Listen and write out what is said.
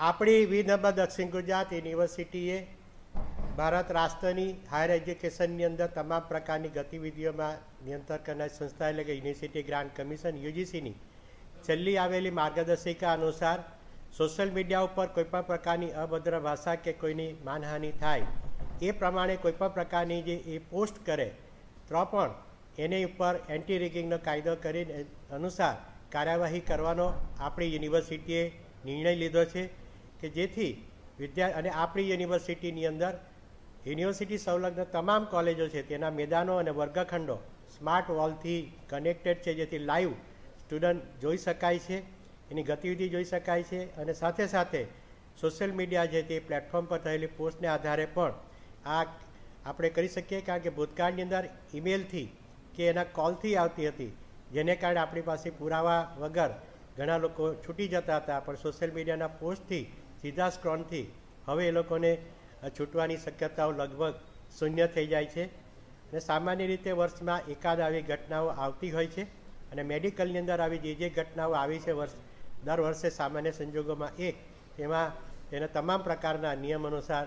આપણી વિનમ્ર દક્ષિણ ગુજરાત યુનિવર્સિટીએ ભારત રાષ્ટ્રની હાયર એજ્યુકેશનની અંદર તમામ પ્રકારની ગતિવિધિઓમાં નિયંત્રણ કરનારી સંસ્થા એટલે કે યુનિવર્સિટી ગ્રાન્ટ કમિશન, યુજીસીની છેલ્લી આવેલી માર્ગદર્શિકા અનુસાર સોશિયલ મીડિયા ઉપર કોઈપણ પ્રકારની અભદ્ર ભાષા કે કોઈની માનહાનિ થાય એ પ્રમાણે કોઈપણ પ્રકારની જે એ પોસ્ટ કરે તો પણ એની ઉપર એન્ટી રેગિંગનો કાયદો કરીને અનુસાર કાર્યવાહી કરવાનો આપણી યુનિવર્સિટીએ નિર્ણય લીધો છે. કે જેથી વિદ્યા, અને આપણી યુનિવર્સિટીની અંદર યુનિવર્સિટી સંલગ્ન તમામ કોલેજો છે, તેના મેદાનો અને વર્ગખંડો સ્માર્ટ વોલથી કનેક્ટેડ છે, જેથી લાઈવ સ્ટુડન્ટ જોઈ શકાય છે, એની ગતિવિધિ જોઈ શકાય છે, અને સાથે સાથે સોશિયલ મીડિયા જે તે પ્લેટફોર્મ પર થયેલી પોસ્ટને આધારે પણ આ આપણે કરી શકીએ, કારણ કે ભૂતકાળની અંદર ઈમેલથી કે એના કોલથી આવતી હતી, જેને કારણે આપણી પાસે પુરાવા વગર ઘણા લોકો છૂટી જતા હતા, પણ સોશિયલ મીડિયાના પોસ્ટથી સીધા સ્ક્રોનથી. હવે એ લોકોને છૂટવાની શક્યતાઓ લગભગ શૂન્ય થઈ જાય છે અને સામાન્ય રીતે વર્ષમાં એકાદ આવી ઘટનાઓ આવતી હોય છે અને મેડિકલની અંદર આવી જે જે ઘટનાઓ આવી છે વર્ષ, દર વર્ષે સામાન્ય સંજોગોમાં એક તેમાં તેના તમામ પ્રકારના નિયમ અનુસાર